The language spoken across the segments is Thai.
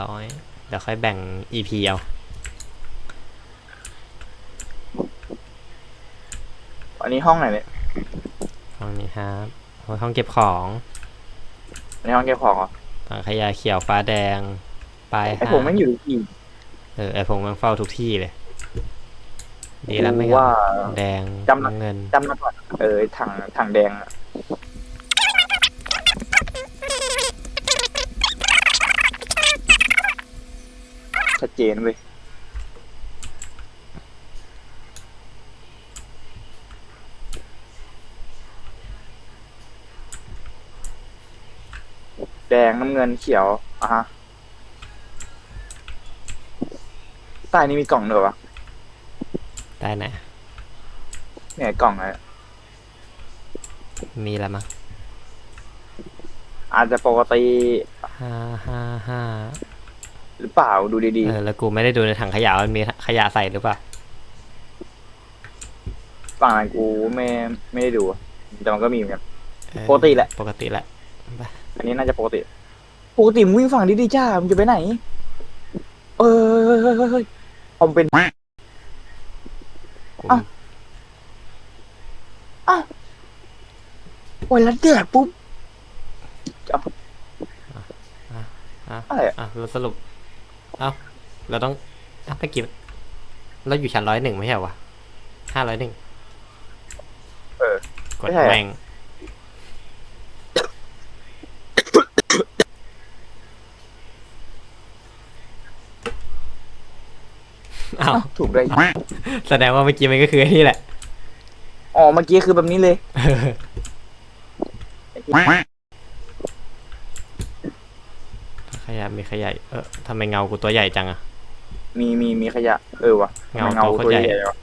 ร้อยเดี๋ยวค่อยแบ่ง EP เอาอันนี้ห้องไหนเนี่ยห้องนี้ครับโอ้ยห้องเก็บของอันนี้ห้องเก็บของเหรอถังขยะเขียวฟ้าแดงปลายไอ้ห้าผมไม่งอยู่ที่เออไอผมมันเฝ้าทุกที่เลย ดีแล้วไม่ว่างั้นแดงจำน้ำเงินจำมาก่อนเออไอ้ถังถังแดงอะ ชัดเจนเว้ยแดงน้ำเงินเขียวอะฮะใต้นี้มีกล่องด้วยวะได้นะ เนี่ยกล่องอะไรมีแล้วมั้งอาจจะปกติห้าห้าห้า หรือเปล่าดูดีเออแล้วกูไม่ได้ดูในถังขยะมันมีขยะใส่หรือเปล่าๆฝั่งนั้นกูไม่ไม่ได้ดูอะแต่มันก็มีเหมือนกัน เออปกติแหละ ปกติแหละอันนี้น่าจะปกติปกติมึงวิ่งฝั่งดีๆจ้ามึงจะไปไหน เอ้ยเฮ้ยเฮ้ยเฮ้ยผมเป็นผมอ้าวโอ้ยแล้วเดือดปุ๊บจะอะอะไรอะอะเราสรุป เอ้า เราต้องเอ้าเมื่อกี้เราอยู่ชั้นร้อยหนึ่งไม่ใช่เหรอวะห้าร้อยหนึ่งเออ กดไม่ใช่เหรอแม่งอ้าวถูกเลยแสดงว่าเมื่อกี้มันก็คือไอ้นี่แหละ อ๋อเมื่อกี้คือแบบนี้เลยเออ ขยะมีขยะเออทำไมเงากูตัวใหญ่จังอะมีมีมีขยะ เออวะเงาเงาตัวโคตรตัวใหญ่ใหญ่วะ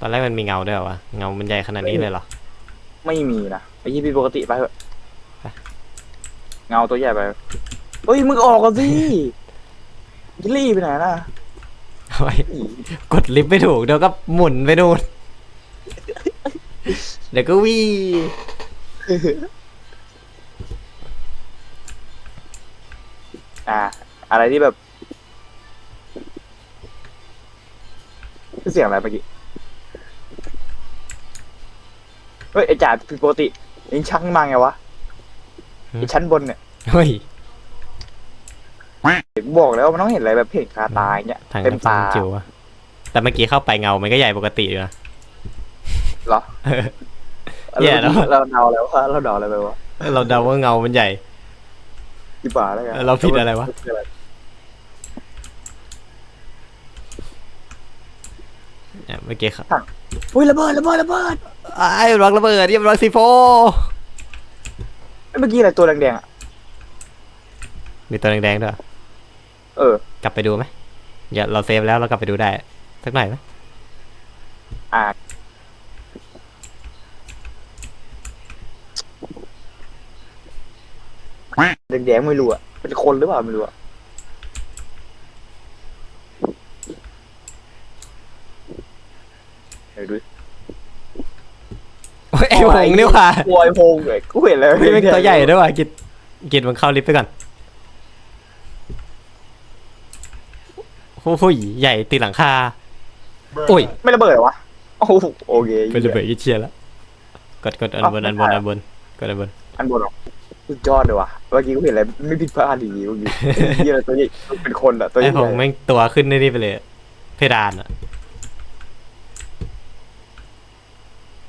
ตอนแรกมันมีเงาด้วยเหรอวะเงามันใหญ่ขนาดนี้เลยเหรอ ไม่มีนะไอ้ยี่พี่ปกติไปเถอะไปเงาตัวใหญ่ไปเฮ้ยมึงออกก่อนสิยิลลี่ไปไหนล่ะเอาไว้อีกดลิฟต์ไม่ถูกเดี๋ยวก็หมุนไปนู่นเดี๋ยวก็วี อ่า อะไรที่แบบเสียงอะไรเมื่อกี้เฮ้ยไอ้จ่าผิดปกติยิงชักมาไงวะไอ้ชั้นบนเนี่ยเฮ้ยบอกแล้วว่ามันต้องเห็นอะไรแบบเพ่งคาตาอย่างเงี้ยทางเต็มตาน้ำจิ๋วอะแต่เมื่อกี้เข้าไปเงา มันก็ใหญ่ปกติอยู่นะเหรอเออแย่แล้วเราเดาแล้วว่าเราเดาอะไรไปวะเราเดาว่าเงามันใหญ่ ดีกว่าแล้วกันเราผิดอะไรวะ เนี่ยเมื่อกี้ครับเฮ้ยระเบิดระเบิดระเบิดไอ้รักระเบิดเรียบร้อยสิโฟเอ้ยเมื่อกี้อะไรตัวแดงๆอะมีตัวแดงๆด้วยเออ กลับไปดูไหมอย่าเราเซฟแล้วเรากลับไปดูได้สักหน่อยไหมอ่า แดงๆไม่รู้อะเป็นคนหรือเปล่าไม่รู้อะเดี๋ยวดูโอ้ยไอ้หงนี่หว่าโวยพงเลยกูเห็นแล้วนี่เป็นตัวใหญ่ด้วยว่ะกิดกิดมันเข้าลิฟต์ไปก่อนโอ้โหใหญ่ติดหลังคาโอ้ยไม่ระเบิดเหรอวะโอ้โหโอเคเป็นระเบิดยี่เชียแล้วกดกดอันบนอันบนอันบนกดอันบนอันบนเหรอ สุดยอดเลยว่ะเมื่อกี้กูเห็นอะไรไม่ผิดพลาดดีเมื่อกี้เหี้ยอะไรตัวใหญ่เป็นคนอะตัวใหไอ้ญ่ผมแม่งตัวขึ้นได้นี่ไปเลยเพดานอะ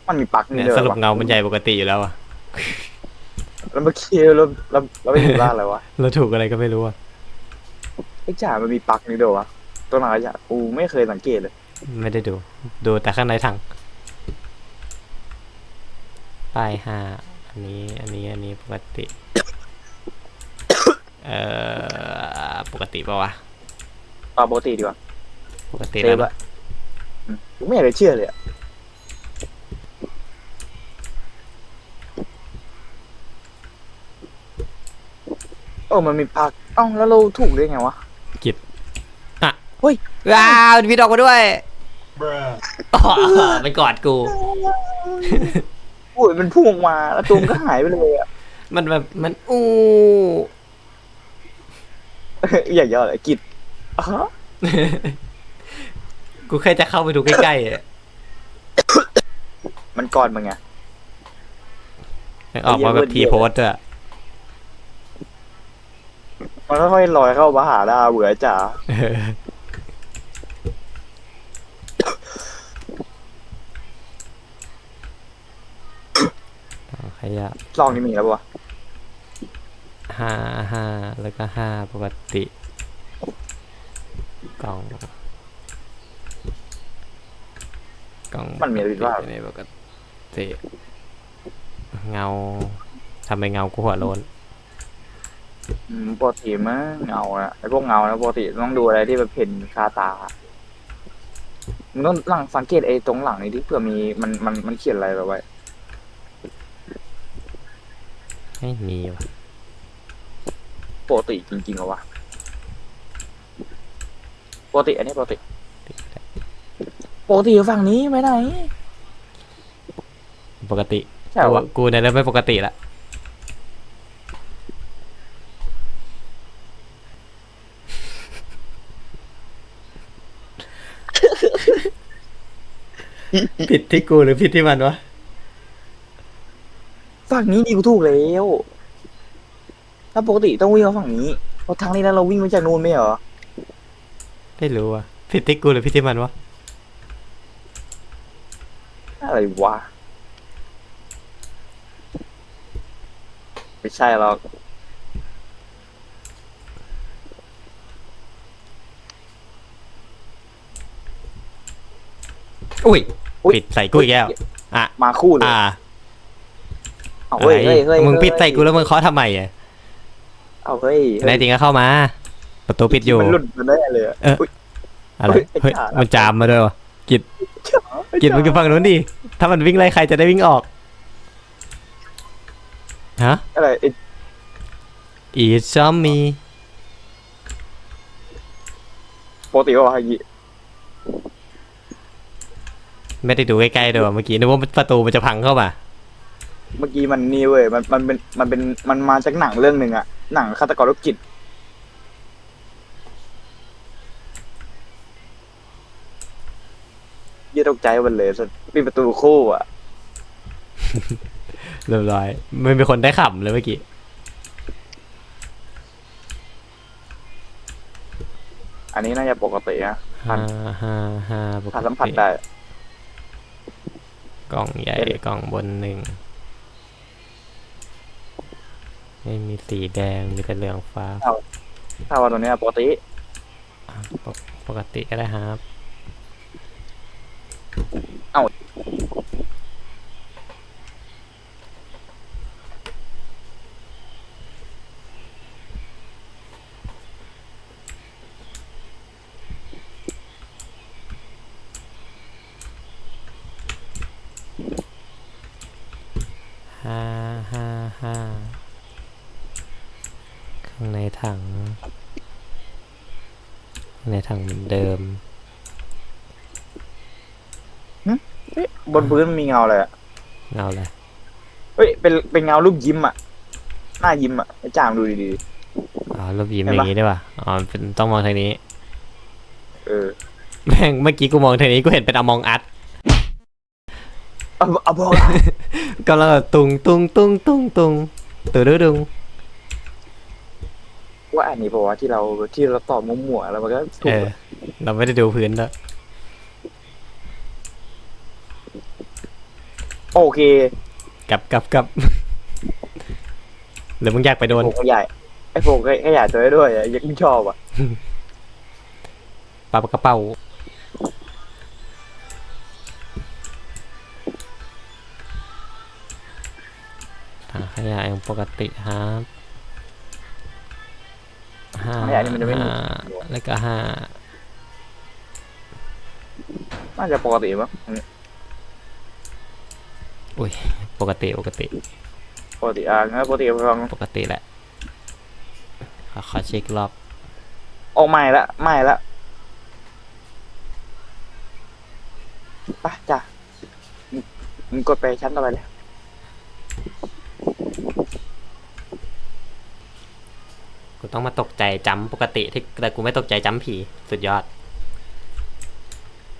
มันมีปลั๊กนี่เนี่ยเลยสรุปวะเงามันใหญ่ปกติอยู่แล้วอะแล้วเมื่อกี้เราเราเราไม่ผิดพลาดอะไรวะเราถูกอะไรก็ไม่รู้อะไอ้จ่ามันมีปลั๊กนี่ด้วยวะตัวไหนจ่ากูไม่เคยสังเกตเลยไม่ได้ดู ดูแต่ข้างในถังป้ายห้า อันนี้ อันนี้ อันนี้ปกติ เอ่อ ปกติปะวะ เอาปกติดีกว่าปกติเซแล้วฟนะอะอืมกูไม่อยากจะเชื่อเลยอะโอ้มันมีปลั๊กเอ้าแล้วเราถูกได้ไงวะ ว้าวพี่ดอกมาด้วยอ๋อมันกอดกู อุ้ยมันพุ่งออกมาแล้วตัวมันก็หายไปเลยอะมันแบบมันอู้อย่าเยอะเลยกิดอ๋อกูแค่จะเข้าไปดูใกล้ๆอะมันก่อนมึงไงออกมาแบบทีโพสต์อะมันค่อยๆลอยเข้ามาหาดาเบื่อจ๋า เออถัง ขยะลองนี่มีแล้วปะวะห้าห้าแล้วก็ห้าปกติ กล่อง กล่องมันมีอะไรบ้าง ในปกติเงาทำไมเงากูหัวโลนอืมปกติมันเงาอะไอพวกเงานะปกติต้องดูอะไรที่แบบเห็นคาตามึงต้องหลังสังเกตไอ้ตรงหลังนี้ที่เผื่อมีมันมันมันเขียนอะไรแบบไว้ ไม่มีวะปกติจริงๆเหรอวะปกติ อันนี้ปกติปกติอยู่ฝั่งนี้ไปไหน ปกติใช่เหรอกูวะกูเนี่ยเริ่มไม่ปกติละผิดที่กูหรือผิดที่มันวะ ฝั่งนี้ดีกูถูกแล้วถ้าปกติต้องวิ่งมาฝั่งนี้เพราะทางนี้แล้วเราวิ่งมาจากนู่นไม่เหรอไม่รู้ว่ะผิดที่กูหรือผิดที่มันวะอะไรวะไม่ใช่หรอกอุ้ยอุ๊ย ปิดใส่กูอีกแล้วอะมาคู่เลยอ่า เอาเฮ้ยอะไรเฮ้ยเฮ้ยมึงปิดเฮ้ยใส่กูแล้วมึงเคาะทำไมอะเอาเฮ้ยเฮ้ยแน่จริงก็เข้ามา ประตูปิดอยู่ มันหลุดมาได้เลยอะเอออุ๊ยอะไรเฮ้ยไอ้เฮ้ยจ๋ามันจามมาด้วยวะกิดกิดมึงจะฟังนู้นดิถ้ามันวิ่งไล่ใครจะได้วิ่งออกฮะอะไรไอ้อีซอมมีปกติว่าอย่างงี้ไม่ได้ดูใกล้ๆด้วยวะเมื่อกี้นึกว่าประตูมันจะพังเข้ามา เมื่อกี้มันนี่เว้ยมันมันเป็นมันเป็นมันมาจากหนังเรื่องหนึ่งอะหนังฆาตกรโรคจิตเยี่ยตกใจหมดเลยสัสปิดประตูคู่อะเรียบร้อยไม่มีคนได้ขำเลยเมื่อกี้อันนี้น่าจะปกตินะห้าห้าห้าปกถ้าสัมผัสติได้ กล่องใหญ่เห็นกล่องบนหนึ่ง ไม่มีสีแดงมีแต่เหลืองฟ้า ถ้าว่าตัวเนี้ยปกติอะปกปกติก็ได้ครับ ห้าห้าห้าข้างในถังข้างในถังเหมือนเดิม เอ๊ะ บนพื้นมันมีเงาอะไรอะเงาเลยเฮ้ยเป็นเป็นเงารูปยิ้มอะหน้ายิ้มอะไอ้จ่ามดูดีอ๋อรูปยิ้มเห็อนปะย่างนี้ได้ป่ะอ๋อเป็นต้องมองทางนี้ๆเออแม่งเมื่อกี้กูมองทางนี้กูเห็นเป็นอมองอัดเอาเอาบอกกำลังแบบตุงตุงตุงตุงตุงตุดุดุงว่าอันนี้บอกว่าที่เราที่เราตอบมั่วๆแล้วมันก็ถูเอกอเราไม่ได้ดูพื้นแล้ว โอเคกลับกลับกลับหรือมึงอยากไปโดนโฟกใหญ่ไอ้โฟกขยายตัวได้ด้วยอะยังชอบอะปลากระเป๋าถังขยะยังปกติครับห้าขยายนี่มันจะไม่มีห้าแล้วก็ห้าน่าจะปกติมั้ง อันนี้อุ้ยปกติปกติปกติอะงั้นปกติฟังปกติแหละขอขอเช็ครอบออกใหม่ละใหม่ละไปจ้ะมึงมึงกดไปชั้นต่อไปเลยกูต้องมาตกใจจำปกติที่แต่กูไม่ตกใจจำผี สุดยอด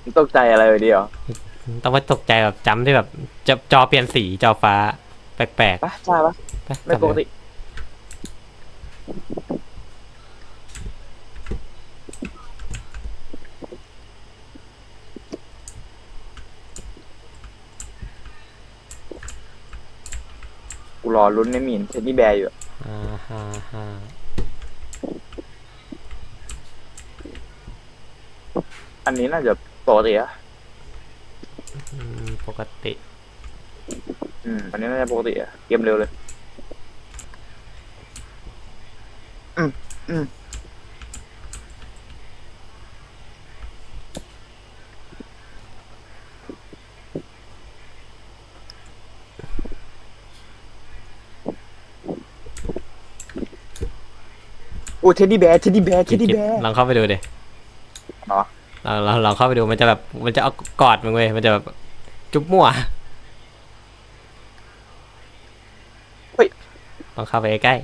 มึงตกใจอะไรเลยเดียว ต้องมาตกใจแบบจำที่แบบจะจอเปลี่ยนสีจอฟ้า แปลกปะใช่ปะๆไปไม่ลับปกเลยติกูรอลุ้นในหมีนเทดดี้แบร์อยู่อะอ่าฮ่าฮ่าอันนี้น่าจะปกติอะอืมป กติ อืมอันนี้น่าจะปกติอะเกมเร็วเลย อืมอืมโอ้เท็ดดี้แบร์เท็ดดี้แบร์เท็ดดี้แบร์ลองเข้าไปดูดิอ๋อลองลองลองเข้าไปดูมันจะแบบมันจะเอากอดมึงเว้ยมันจะแบบ จุ๊บมั่วเฮ้ย ลองเข้าไปใกล้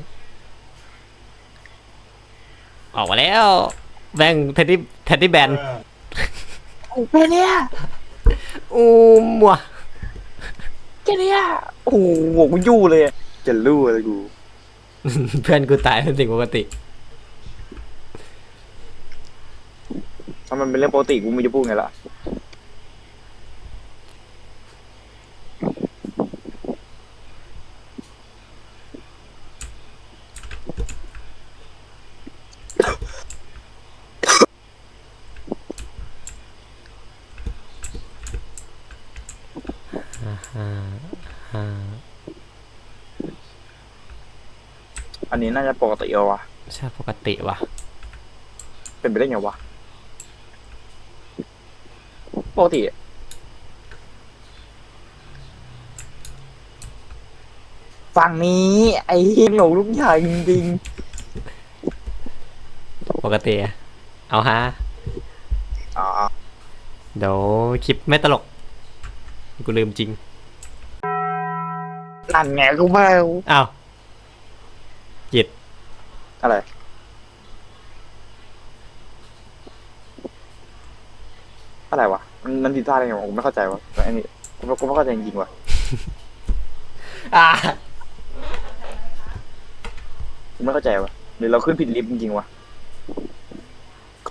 ๆออกมาแล้ว แบงเทดดี้เทดดี้แบน โอ้เป็นเนี่ยอู้มั่วแค่เนี้ยโอ้โหหัวกูยู่เลยอะจะรู้อะไรกู เพื่อนกูตายเป็นสิ่งปกติ ถ้ามันเป็นเรื่องปกติกูไม่จะพูดไงล่ะ อ่าอ่า อันนี้น่าจะปกติเอาวะใช่ปกติว่ะเป็นไปได้ไงวะปกติอะฝั่งนี้ ไอ้เฮงหลงลูกใหญ่จริงปกติอะเอาฮะๆอ๋อเดี๋ยวคลิปไม่ตลก กูลืมจริง นั่นไงกูมาอ้าวหยิด อะไร อะไรวะ มันมันดีท่าได้ไงวะผมไม่เข้าใจวะอันนี้ผมผมไม่เข้าใจจริงๆวะอ่าผมไม่เข้าใจวะหรือเราขึ้นผิดลิฟต์จริงๆวะ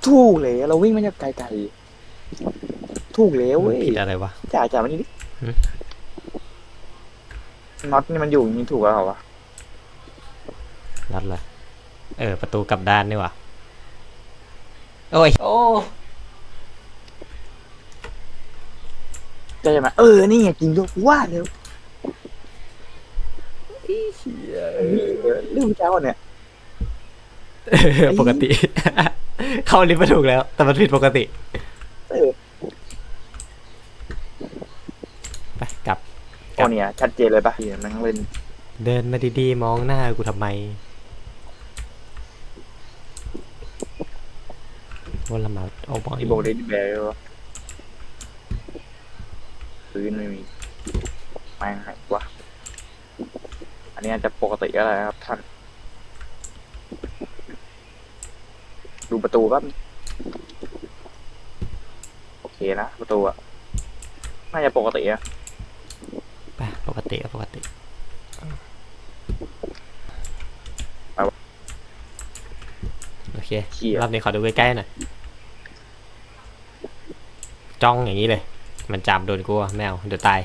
ถูกเลยเราวิ่งมาจากไกลๆถูกแล้วเว้ยผิดอะไรวะจ่าจ่ามันนี่ดิหืมน็อตนี่มันอยู่อย่างนี้ถูกแล้วเหรอวะรัดเลย เออ ประตูกลับด้านนี่หว่ะโอ้ย โอ้ใช่ไหมเออ นี่ไงจริงด้วยกูว่าแล้วเรื่องเช้าเนี่ย ปกติ เข้าลิฟต์มาถูกแล้ว แต่มันผิดปกติเออไปกลับโอเนี่ย ชัดเจนเลยปะเฮียมันเล่น เดินมาดีๆ มองหน้ากูทำไม วันละมาโอ้บอยที่โบเดนแบร์วะพื้นไม่มีไม่ไงวะอันนี้อาจจะปกติอะไรครับท่าน ดูประตูครับโอเคนะ ประตูอะน่าจะปกติอะไปปกติก็ปกติโอเคเชี่ยรอบนี้ขอดูใกล้ๆหน่อย จ้องอย่างนี้เลย มันจามโดนกูอะแมวเดี๋ยวตาย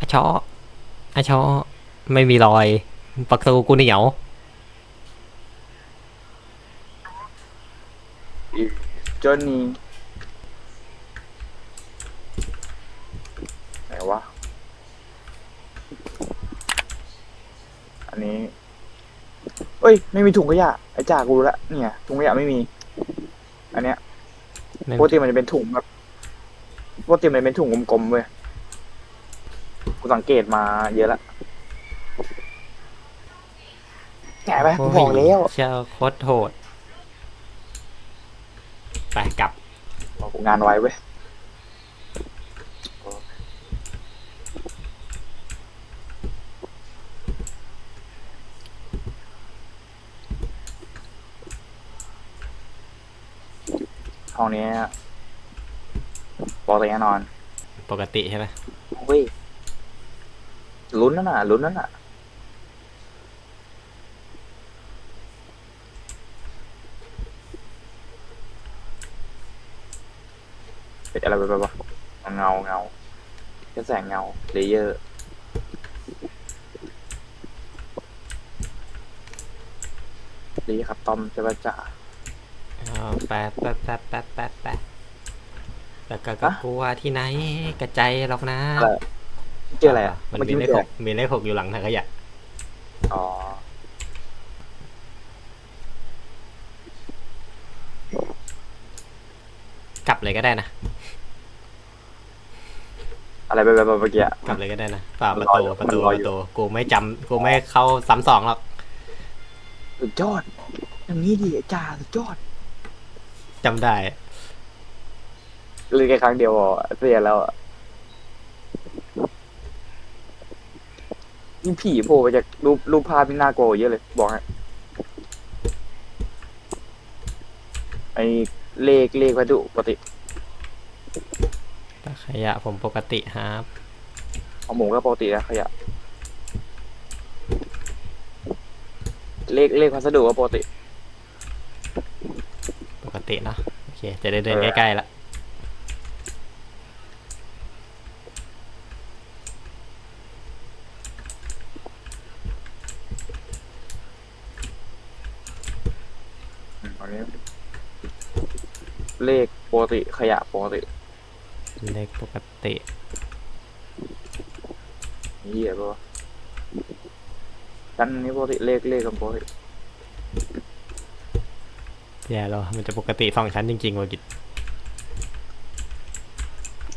อาชออาชอไม่มีรอยปักตูกูเหนียวจนนี่ไหนวะ อันนี้เอ้ย ไม่มีถุงขยะ ไอ้จ่ากูรู้ละเนี่ย ถุงขยะไม่มี อันเนี้ยนั่นปกติมันจะเป็นถุงแบบปกติมันเป็นถุงกลมๆเว้ยกูสังเกตมาเยอะละแง่ไปกูบอกแล้วเชี่ยโคตรโหดไปกลับ บอกกูงานไว้เว้ย ห้องนี้ปกติแน่นอน ปกติใช่ไหมเฮ้ยลุ้นนั่นน่ะลุ้นนั่นน่ะเป็นอะไรไปไปวะเงาเงาแค่แสงเงาเลเยอร์ดีครับตอมใช่ปะจ๊ะ อ๋อแปดแปดแปดแปดแปดแปดแต่ก็ก็ฮะกลัวที่ไหนกระใจหรอกนะอะไรเจออะไรอะมันเมื่อมีกี้เลไม่ขเจหอกมีเลขหกอยู่หลังถังขยะอ๋อกลับเลยก็ได้นะอะไรไปไปไปเมื่อกี้อะ กลับเลยก็ได้นะเปล่ามัปนระรอตูอยู่ประตูมันรอปอยู่ ระตูกูไม่จำกูไม่เข้าซ้ำสองหรอกสุดยอด อย่างนี้ดิจ่าสุดยอด จำได้ เลยแค่ครั้งเดียวอะเสียแล้วอะนี่ผีโผล่มาจากรูปรูปภาพนี่น่ากลัวกว่าเยอะเลย บอกให้ไอเลขเลขวัตถุปกติถังขยะผมปกติครับของหมูก็ปกตินะขยะ เลขเลขพัสดุก็ปกติปก ติเนอะโอเค จะได้เดินเออใกล้ๆละอืมอันนี้เลขปกติขยะปกติเลขปกติเหี้ยปะวะชั้นนี้ปกติเลขเลขกันปกติ แย่แล้วมันจะปกติสองชั้นจริงๆวะกิจ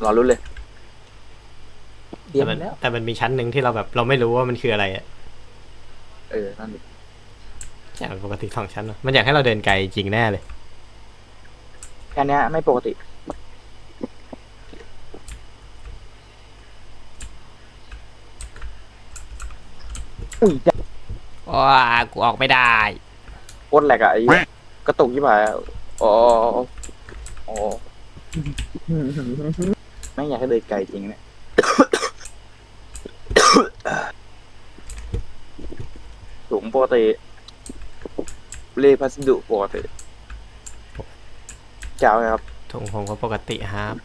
รอรุ่นเลยเดียแต่วมันแล้ว แต่มันมีชั้นหนึ่งที่เราแบบเราไม่รู้ว่ามันคืออะไรอะเออ นั่นดิใช่มันปกติสองชั้นวะมันอยากให้เราเดินไกลจริงแน่เลย แค่เนี้ยไม่ปกติ อุ้ยจะว้ากูออกไม่ได้ โคตรแหลกอะไอ้เหี้ย กระตุกยี่ห้ายอ๋ออ๋อไม่อยากให้เดินไกลจริงเนี่ยถุงปกติเลขพัสดุปกติเจ้าไงครับถุงผมก็ปกติครับ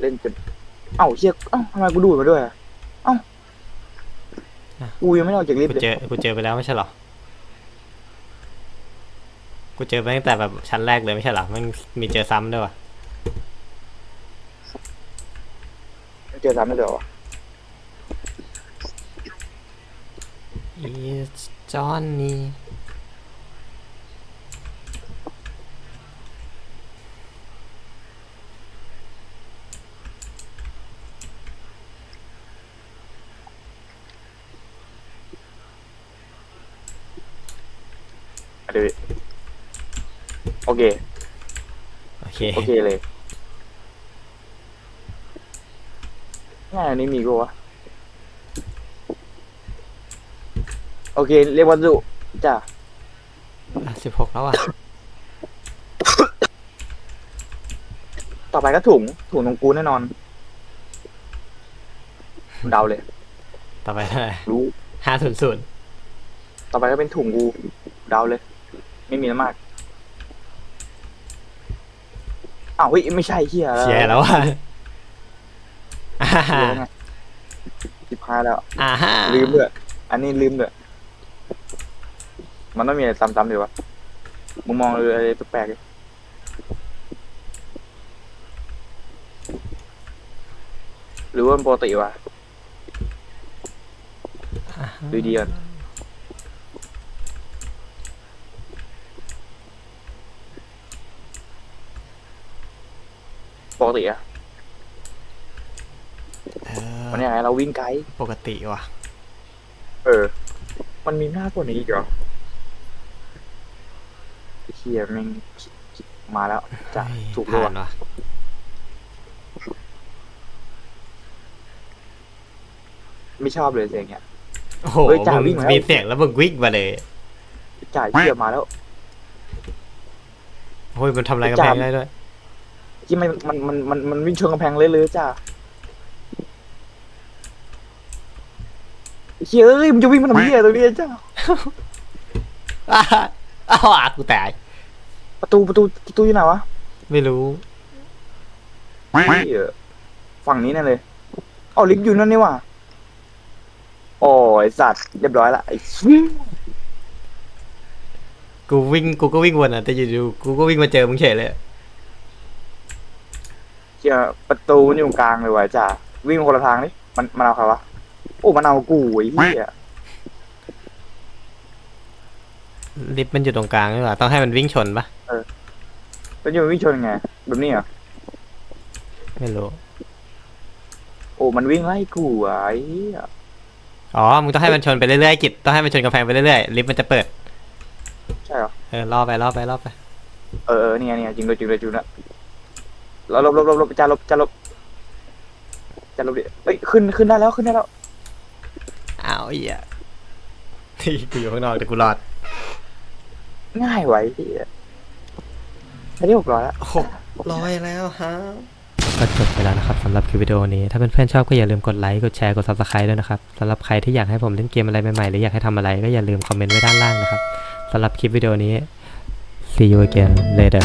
เล่นจนเอ้าเชี่ยเอ้าทำไมกูดูดมาด้วยอะเอ้า กูยังไม่ได้ออกจากลิฟกูต์เลเจอยกูเจอไปแล้วไม่ใช่เหรอ กูเจอไปตั้งแต่แบบชั้นแรกเลยไม่ใช่เหรอมันมีเจอซ้ำด้วยวะเจอซ้ำไม่เดียวอะอีจอนนี่ เดี๋ยวโอเค โอเคโอเคเลยง่ายอันนี้มีกูวะ โอเค เรียกวัสดุจ้ะสิบหกแล้วอะ ต่อไปก็ถุง ถุงของกูแน่นอน เดาเลย ต่อไปเท่าไหร่รู้ห้าศูนย์ศูนย์ต่อไปก็เป็นถุงกู เดาเลย ไม่มีอะไรมากอ้าวเฮ้ยไม่ใช่เฮียเชียร์แล้วอะอ่าเหี้ยแล้วไงสิบห้าแล้ว อ่าฮะลืมเลยอันนี้ลืมเลยมันต้องมีอะไรซ้ำๆดีวะมึงมองเลยอะไรแปลกๆดิหรือว่ามันปกติวะอ่าฮะดูดีก่อน ปกติอะเออมันยังไงเราวิ่งไกลปกติว่ะ เออ มันมีหน้ากว่านี้อีกเหรอไอ้เฮียแม่งมาแล้วจ้ะเฮ้ยถูกด้วยผ่านว่ะไม่ชอบเลยเสียงเงี้ย โอ้โหเฮ้ยจ่ามึวิ่งงแล้ว มีเสียงแล้วมึงวิ่งมาเลยจ่ายเชี่ยมาแล้ว โอ้ยมันทำอะไรกับแพงได้ด้วย ที่มันมันมันมันมันวิ่งชนกำแพงเลยเลยจ้าเฮ้ยเอ้ยมันจะวิ่งมาทำเหี้ยตัวนี้จ้าอ้าวอ้าวอะกูตาย ประตูประตูประตูอยู่ไหนวะไม่รู้เหี้ยฝั่งนี้แน่เลยเอาลิฟต์อยู่นั่นนี่ว่ะโอ้ยสัตว์เรียบร้อยละไอ้เหี้ยกูวิ่งกูก็วิ่งวนอะแต่อยู่ๆกูก็วิ่งมาเจอมึงเฉยเลย เชี่ยประตูมันอยู่กลางเลยว่ะจ้าวิ่งมาคนละทางนี่มันมันเอาใครวะโอ้มันเอากูไอ้เหี้ยลิฟต์มันอยู่ตรงกลางนี่หว่าต้องให้มันวิ่งชนปะแล้วอยู่วิ่งชนไงแบบนี้เหรอไม่รู้โอ้มันวิ่งไล่กูอะไอ้เหี้ยอ๋อมึงต้องให้มันชนไปเรื่อยๆกิจต้องให้มันชนกำแพงไปเรื่อยๆลิฟต์มันจะเปิดใช่เหรอเออล่อไปล่อไปล่อไปเออเออเนี่ยเนี่ยจริงด้วยจริงด้วยจริงด้วย แล้วลบลบลบลบจ้าลบจ้าลบจ้าลบดิเอ้ยขึ้นขึ้นได้แล้วขึ้นได้แล้วอ้าวไอ้เหี้ยที่กูอยู่ข้างนอกแต่กูรอดง่ายไว้ที่ไม่ได้หกร้อยแล้วหกร้อยแล้วฮะก็จบไปแล้วนะครับสำหรับคลิปวิดีโอนี้ ถ้าเพื่อนๆชอบก็อย่าลืมกดไลค์ กดแชร์ กด subscribe ด้วยนะครับสำหรับใครที่อยากให้ผมเล่นเกมอะไรใหม่ๆ หรืออยากให้ทำอะไรก็อย่าลืมคอมเมนต์ไว้ด้านล่างนะครับสำหรับคลิปวิดีโอนี้ see you again later